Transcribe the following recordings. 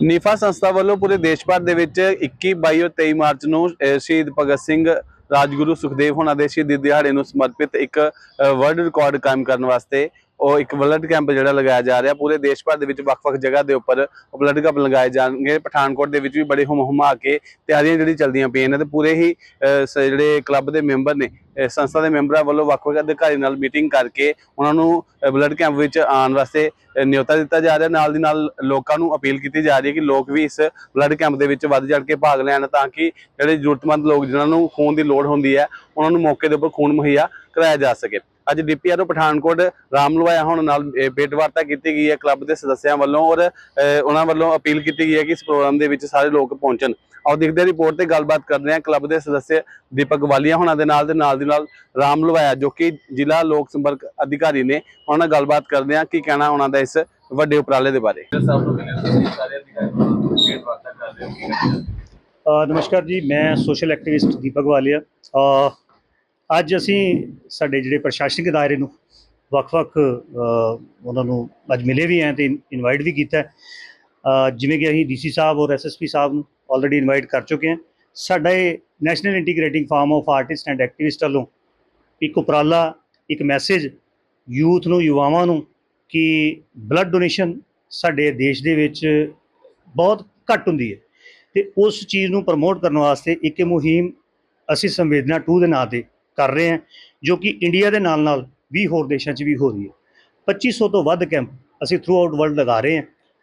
ਨੀਫਾ ਸੰਸਥਾ ਵੱਲੋਂ ਪੂਰੇ ਦੇਸ਼ ਭਰ ਦੇ ਵਿੱਚ 21 22 ਔਰ 23 ਮਾਰਚ ਨੂੰ ਅਹ, ਸ਼ਹੀਦ ਭਗਤ ਸਿੰਘ ਰਾਜਗੁਰੂ ਸੁਖਦੇਵ ਹੋਣਾ ਦੇ ਸ਼ਹੀਦੀ ਦਿਹਾੜੇ ਨੂੰ ਸਮਰਪਿਤ ਇੱਕ ਵਰਲਡ ਰਿਕਾਰਡ ਕਾਇਮ ਕਰਨ ਵਾਸਤੇ ਉਹ ਇੱਕ ਬਲੱਡ ਕੈਂਪ ਜਿਹੜਾ ਲਗਾਇਆ ਜਾ ਰਿਹਾ ਪੂਰੇ ਦੇਸ਼ ਭਰ ਦੇ ਵਿੱਚ ਵੱਖ-ਵੱਖ ਜਗ੍ਹਾ ਦੇ ਉੱਪਰ ਬਲੱਡ ਕੈਂਪ ਲਗਾਏ ਜਾਣਗੇ। ਪਠਾਨਕੋਟ ਦੇ ਵਿੱਚ ਵੀ ਬੜੇ ਹੁਮ ਹੁਮਾ ਕੇ ਤਿਆਰੀਆਂ ਜਿਹੜੀ ਚੱਲਦੀਆਂ ਪਈਆਂ ਨੇ ਤੇ ਪੂਰੇ ਹੀ ਸ- ਜਿਹੜੇ ਕਲੱਬ ਦੇ ਮੈਂਬਰ ਨੇ ਸੰਸਥਾ ਦੇ ਮੈਂਬਰਾਂ ਵੱਲੋਂ ਵੱਖ-ਵੱਖ ਅਧਿਕਾਰੀ ਨਾਲ ਮੀਟਿੰਗ ਕਰਕੇ ਉਹਨਾਂ ਨੂੰ ਬਲੱਡ ਕੈਂਪ ਵਿੱਚ ਆਉਣ ਵਾਸਤੇ ਅਹ, ਨਿਯੋਤਾ ਦਿੱਤਾ ਜਾ ਰਿਹਾ। ਨਾਲ ਦੀ ਨਾਲ ਲੋਕਾਂ ਨੂੰ ਅਪੀਲ ਕੀਤੀ ਜਾ ਰਹੀ ਹੈ ਕਿ ਲੋਕ ਵੀ ਇਸ ਬਲੱਡ ਕੈਂਪ ਦੇ ਵਿੱਚ ਵੱਧ ਚੜ ਕੇ ਭਾਗ ਲੈਣ ਤਾਂ ਕਿ ਜਿਹੜੇ ਜ਼ਰੂਰਤਮੰਦ ਲੋਕ ਜਿਨ੍ਹਾਂ ਨੂੰ ਖੂਨ ਦੀ ਲੋੜ ਹੁੰਦੀ ਹੈ ਉਹਨਾਂ ਨੂੰ ਮੌਕੇ ਦੇ ਉੱਪਰ ਖੂਨ ਮੁਹੱਈਆ ਕਰਾਇਆ ਜਾ ਸਕੇ। ਅੱਜ ਡੀਪੀਆਰਓ ਪਠਾਨਕੋਟ ਰਾਮ ਲਵਾਇਆ ਹੁਣ ਨਾਲ ਭੇਟ ਵਾਰਤਾ ਕੀਤੀ ਗਈ ਹੈ ਕਲੱਬ ਦੇ ਸਦੱਸਿਆਂ ਵੱਲੋਂ ਔਰ ਉਹਨਾਂ ਵੱਲੋਂ ਅਪੀਲ ਕੀਤੀ ਗਈ ਹੈ ਕਿ ਇਸ ਪ੍ਰੋਗਰਾਮ ਦੇ ਵਿੱਚ ਸਾਰੇ ਲੋਕ ਪਹੁੰਚਣ। ਆਓ ਦੇਖਦੇ ਰਿਪੋਰਟ ਤੇ ਗੱਲਬਾਤ ਕਰਦੇ ਹਾਂ ਕਲੱਬ ਦੇ ਸਦੱਸਿਆ ਦੀਪਕ ਵਾਲੀਆ ਹੋਣਾ ਦੇ ਨਾਲ ਦੇ ਨਾਲ ਦੀ ਨਾਲ ਰਾਮ ਲਵਾਇਆ ਜੋ ਕਿ ਜ਼ਿਲ੍ਹਾ ਲੋਕ ਸੰਪਰਕ ਅਧਿਕਾਰੀ ਨੇ ਉਹਨਾਂ ਨਾਲ ਗੱਲਬਾਤ ਕਰਦੇ ਹਾਂ ਕੀ ਕਹਿਣਾ ਉਹਨਾਂ ਦਾ ਇਸ ਵੱਡੇ ਉਪਰਾਲੇ ਦੇ ਬਾਰੇ। ਨਮਸਕਾਰ ਜੀ ਮੈਂ ਸੋਸ਼ਲ ਐਕਟਿਵਿਸਟ ਦੀਪਕ ਵਾਲੀਆ। ਅੱਜ ਅਸੀਂ ਸਾਡੇ ਜਿਹੜੇ ਪ੍ਰਸ਼ਾਸਨਿਕ ਦਾਇਰੇ ਨੂੰ ਵੱਖ-ਵੱਖ ਉਹਨਾਂ ਨੂੰ ਅੱਜ ਮਿਲੇ ਵੀ ਹੈ ਤੇ ਇਨਵਾਈਟ ਵੀ ਕੀਤਾ। ਜਿਵੇਂ ਕਿ ਅਸੀਂ ਡੀਸੀ ਸਾਹਿਬ ਔਰ ਐਸਐਸਪੀ ਸਾਹਿਬ ਨੂੰ ਆਲਰੇਡੀ ਇਨਵਾਈਟ ਕਰ ਚੁੱਕੇ ਹਾਂ। ਸਾਡਾ ਇਹ national integrating forum of artist and activist ਵੱਲੋਂ ਇੱਕ ਉਪਰਾਲਾ, ਇੱਕ ਮੈਸੇਜ ਯੂਥ ਨੂੰ, ਯੁਵਾਵਾਂ ਨੂੰ ਕਿ ਬਲੱਡ ਡੋਨੇਸ਼ਨ ਸਾਡੇ ਦੇਸ਼ ਦੇ ਵਿੱਚ ਬਹੁਤ ਘੱਟ ਹੁੰਦੀ ਹੈ। ਤੇ ਉਸ ਚੀਜ਼ ਨੂੰ ਪ੍ਰਮੋਟ ਕਰਨ ਵਾਸਤੇ ਇੱਕ ਇਹ ਮੁਹਿੰਮ ਅਸੀਂ ਸੰਵੇਦਨਾ 2 ਦੇ ਨਾਂ ਤੇ ਕਰ ਰਹੇ ਹਾਂ, ਜੋ ਕਿ ਇੰਡੀਆ ਦੇ ਨਾਲ ਨਾਲ 20 ਹੋਰ ਦੇਸ਼ਾਂ 'ਚ ਵੀ ਹੋ ਰਹੀ ਹੈ। 2500 ਤੋਂ ਵੱਧ ਕੈਂਪ ਅਸੀਂ ਥਰੂ ਆਊਟ ਵਰਲਡ ਲਗਾ ਰਹੇ ਹਾਂ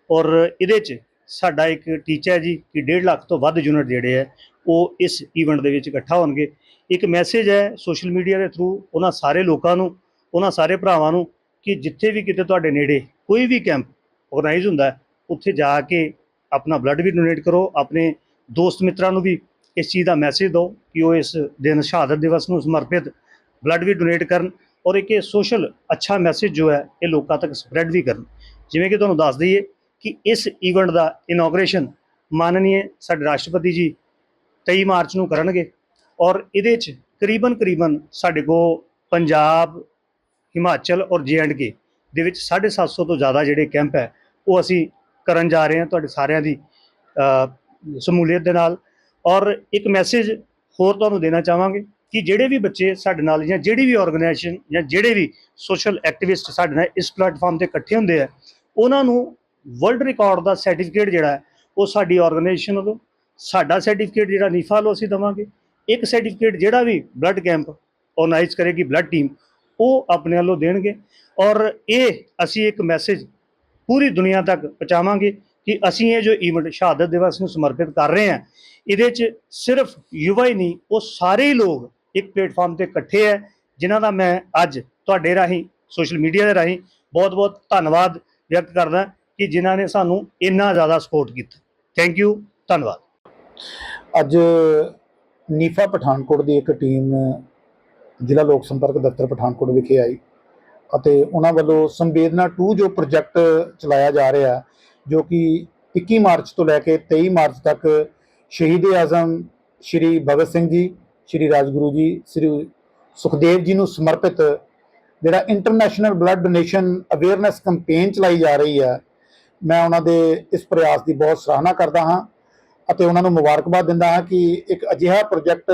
ਔਰ ਇਹਦੇ 'ਚ ਸਾਡਾ ਇੱਕ ਟੀਚਾ ਹੈ ਜੀ, ਕਿ 1.5 ਲੱਖ ਤੋਂ ਵੱਧ ਯੂਨਿਟ ਜਿਹੜੇ ਹੈ, ਉਹ ਇਸ ਈਵੈਂਟ ਦੇ ਵਿੱਚ ਇਕੱਠਾ ਹੋਣਗੇ। ਇੱਕ ਮੈਸੇਜ ਹੈ ਸੋਸ਼ਲ ਮੀਡੀਆ ਦੇ ਥਰੂ ਉਹਨਾਂ ਸਾਰੇ ਲੋਕਾਂ ਨੂੰ, ਉਹਨਾਂ ਸਾਰੇ ਭਰਾਵਾਂ ਨੂੰ, ਕਿ ਜਿੱਥੇ ਵੀ ਕਿਤੇ ਤੁਹਾਡੇ ਨੇੜੇ ਕੋਈ ਵੀ ਕੈਂਪ ਆਰਗੇਨਾਈਜ਼ ਹੁੰਦਾ ਉੱਥੇ ਜਾ ਕੇ ਆਪਣਾ ਬਲੱਡ ਵੀ ਡੋਨੇਟ ਕਰੋ, ਆਪਣੇ ਦੋਸਤ ਮਿੱਤਰਾਂ ਨੂੰ ਵੀ ਇਸ ਚੀਜ਼ ਦਾ ਮੈਸੇਜ ਦਿਓ ਕਿ ਉਹ ਇਸ ਦਿਨ ਸ਼ਹਾਦਤ ਦਿਵਸ ਨੂੰ ਸਮਰਪਿਤ ਬਲੱਡ ਵੀ ਡੋਨੇਟ ਕਰਨ ਔਰ ਇੱਕ ਇਹ ਸੋਸ਼ਲ ਅੱਛਾ ਮੈਸੇਜ ਜੋ ਹੈ, ਇਹ ਲੋਕਾਂ ਤੱਕ ਸਪਰੈਡ ਵੀ ਕਰਨ। ਜਿਵੇਂ ਕਿ ਤੁਹਾਨੂੰ ਦੱਸ ਦਈਏ ਕਿ ਇਸ ਈਵੈਂਟ ਦਾ ਇਨੋਗ੍ਰੇਸ਼ਨ ਮਾਨਨੀਏ ਸਾਡੇ ਰਾਸ਼ਟਰਪਤੀ ਜੀ 23 ਮਾਰਚ ਨੂੰ ਕਰਨਗੇ ਔਰ ਇਹਦੇ 'ਚ ਕਰੀਬਨ ਕਰੀਬਨ ਸਾਡੇ ਕੋਲ ਪੰਜਾਬ, ਹਿਮਾਚਲ ਔਰ ਕੇ ਦੇ ਵਿੱਚ 750 ਤੋਂ ਜ਼ਿਆਦਾ ਜਿਹੜੇ ਕੈਂਪ ਹੈ, ਉਹ ਅਸੀਂ ਕਰਨ ਜਾ ਰਹੇ ਹਾਂ ਤੁਹਾਡੇ ਸਾਰਿਆਂ ਦੀ ਸ਼ਮੂਲੀਅਤ ਦੇ ਨਾਲ। ਔਰ ਇੱਕ ਮੈਸੇਜ ਹੋਰ ਤੁਹਾਨੂੰ ਦੇਣਾ ਚਾਹਾਂਗੇ ਕਿ ਜਿਹੜੇ ਵੀ ਬੱਚੇ ਸਾਡੇ ਨਾਲ ਜਾਂ ਜਿਹੜੀ ਵੀ ਆਰਗੇਨਾਈਜੇਸ਼ਨ ਜਾਂ ਜਿਹੜੇ ਵੀ ਸੋਸ਼ਲ ਐਕਟਿਵਿਸਟ ਸਾਡੇ ਨਾਲ ਇਸ ਪਲੇਟਫਾਰਮ ਤੇ ਇਕੱਠੇ ਹੁੰਦੇ ਆ, ਉਹਨਾਂ ਨੂੰ ਵਰਲਡ ਰਿਕਾਰਡ ਦਾ ਸਰਟੀਫਿਕੇਟ ਜਿਹੜਾ ਹੈ, ਉਹ ਸਾਡੀ ਆਰਗੇਨਾਈਜੇਸ਼ਨ ਵੱਲੋਂ, ਸਾਡਾ ਸਰਟੀਫਿਕੇਟ ਜਿਹੜਾ ਨੀਫਾ ਵੱਲੋਂ ਅਸੀਂ ਦਵਾਂਗੇ। ਇੱਕ ਸਰਟੀਫਿਕੇਟ ਜਿਹੜਾ ਵੀ ਬਲੱਡ ਕੈਂਪ ਆਰਗੇਨਾਈਜ਼ ਕਰੇਗੀ ਬਲੱਡ ਟੀਮ ਉਹ ਆਪਣੇ ਵੱਲੋਂ ਦੇਣਗੇ। ਔਰ ਇਹ ਅਸੀਂ ਇੱਕ ਮੈਸੇਜ ਪੂਰੀ ਦੁਨੀਆ ਤੱਕ ਪਹੁੰਚਾਵਾਂਗੇ ਕਿ ਅਸੀਂ ਇਹ ਜੋ ਈਵੈਂਟ ਸ਼ਹਾਦਤ ਦਿਵਸ ਨੂੰ ਸਮਰਪਿਤ ਕਰ ਰਹੇ ਹਾਂ, ਇਹਦੇ 'ਚ ਸਿਰਫ ਯੁਵਾ ਹੀ ਨਹੀਂ, ਉਹ ਸਾਰੇ ਲੋਕ ਇੱਕ ਪਲੇਟਫਾਰਮ ਤੇ ਇਕੱਠੇ ਹੈ, ਜਿਨ੍ਹਾਂ ਦਾ ਮੈਂ ਅੱਜ ਤੁਹਾਡੇ ਰਾਹੀਂ ਸੋਸ਼ਲ ਮੀਡੀਆ ਦੇ ਰਾਹੀਂ ਬਹੁਤ-ਬਹੁਤ ਧੰਨਵਾਦ ਵਿਅਕਤ ਕਰਦਾ ਕਿ ਜਿਨ੍ਹਾਂ ਨੇ ਸਾਨੂੰ ਇੰਨਾ ਜ਼ਿਆਦਾ ਸਪੋਰਟ ਕੀਤਾ। ਥੈਂਕ ਯੂ ਧੰਨਵਾਦ। ਅੱਜ ਨੀਫਾ ਪਠਾਨਕੋਟ ਦੀ ਇੱਕ ਟੀਮ ਜ਼ਿਲ੍ਹਾ ਲੋਕ ਸੰਪਰਕ ਦਫ਼ਤਰ ਪਠਾਨਕੋਟ ਵਿਖੇ ਆਈ ਅਤੇ ਉਹਨਾਂ ਵੱਲੋਂ ਸੰਵੇਦਨਾ 2 ਜੋ ਪ੍ਰੋਜੈਕਟ ਚਲਾਇਆ ਜਾ ਰਿਹਾ ਜੋ ਕਿ 21 ਮਾਰਚ ਤੋਂ ਲੈ ਕੇ 23 ਮਾਰਚ ਤੱਕ ਸ਼ਹੀਦ ਆਜ਼ਮ ਸ਼੍ਰੀ ਭਗਤ ਸਿੰਘ ਜੀ, ਸ਼੍ਰੀ ਰਾਜਗੁਰੂ ਜੀ, ਸ਼੍ਰੀ ਸੁਖਦੇਵ ਜੀ ਨੂੰ ਸਮਰਪਿਤ ਜਿਹੜਾ international blood donation awareness campaign ਚਲਾਈ ਜਾ ਰਹੀ ਹੈ, ਮੈਂ ਉਹਨਾਂ ਦੇ ਇਸ ਪ੍ਰਯਾਸ ਦੀ ਬਹੁਤ ਸਰਾਹਨਾ ਕਰਦਾ ਹਾਂ ਅਤੇ ਉਹਨਾਂ ਨੂੰ ਮੁਬਾਰਕਬਾਦ ਦਿੰਦਾ ਹਾਂ ਕਿ ਇੱਕ ਅਜਿਹਾ ਪ੍ਰੋਜੈਕਟ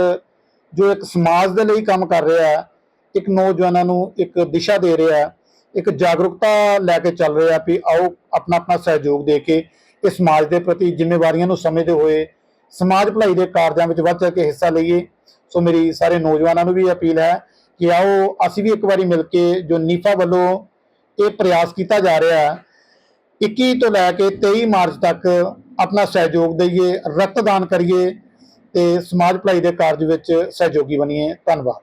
ਜੋ ਇੱਕ ਸਮਾਜ ਦੇ ਲਈ ਕੰਮ ਕਰ ਰਿਹਾ ਹੈ, ਇੱਕ ਨੌਜਵਾਨਾਂ ਨੂੰ ਇੱਕ ਦਿਸ਼ਾ ਦੇ ਰਿਹਾ ਹੈ ਇੱਕ ਜਾਗਰੂਕਤਾ ਲੈ ਕੇ ਚੱਲ ਰਿਹਾ ਵੀ ਆਓ ਆਪਣਾ ਆਪਣਾ ਸਹਿਯੋਗ ਦੇ ਕੇ ਇਸ ਸਮਾਜ ਦੇ ਪ੍ਰਤੀ ਜ਼ਿੰਮੇਵਾਰੀਆਂ ਨੂੰ ਸਮਝਦੇ ਹੋਏ ਸਮਾਜ ਭਲਾਈ ਦੇ ਕਾਰਜਾਂ ਵਿੱਚ ਵੱਧ ਚੜ੍ਹ ਕੇ ਹਿੱਸਾ ਲਈਏ। ਸੋ ਮੇਰੀ ਸਾਰੇ ਨੌਜਵਾਨਾਂ ਨੂੰ ਵੀ ਅਪੀਲ ਹੈ ਕਿ ਆਓ ਅਸੀਂ ਵੀ ਇੱਕ ਵਾਰੀ ਮਿਲ ਕੇ ਜੋ ਨੀਫਾ ਵੱਲੋਂ ਇਹ ਪ੍ਰਯਾਸ ਕੀਤਾ ਜਾ ਰਿਹਾ ਹੈ 21 ਤੋਂ ਲੈ ਕੇ 23 ਮਾਰਚ ਤੱਕ ਆਪਣਾ ਸਹਿਯੋਗ ਦਈਏ, ਰਕਤਦਾਨ ਕਰੀਏ ਤੇ ਸਮਾਜ ਭਲਾਈ ਦੇ ਕਾਰਜ ਵਿੱਚ ਸਹਿਯੋਗੀ ਬਣੀਏ। ਧੰਨਵਾਦ।